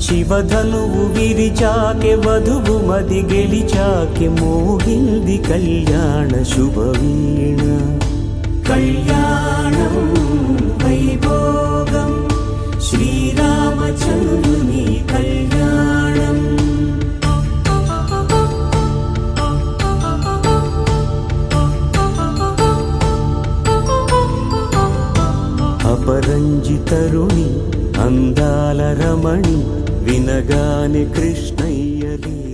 శివధనువు విరిచాకె వధువు మది గెలిచాకె మోగింది కళ్యాణ శుభవీణ. కళ్యాణం వైభోగం శ్రీరామచంద్రుని కళ్యాణం. అపరంజి తరుణి అందాల రమణి అనగాని కృష్ణయ్యలే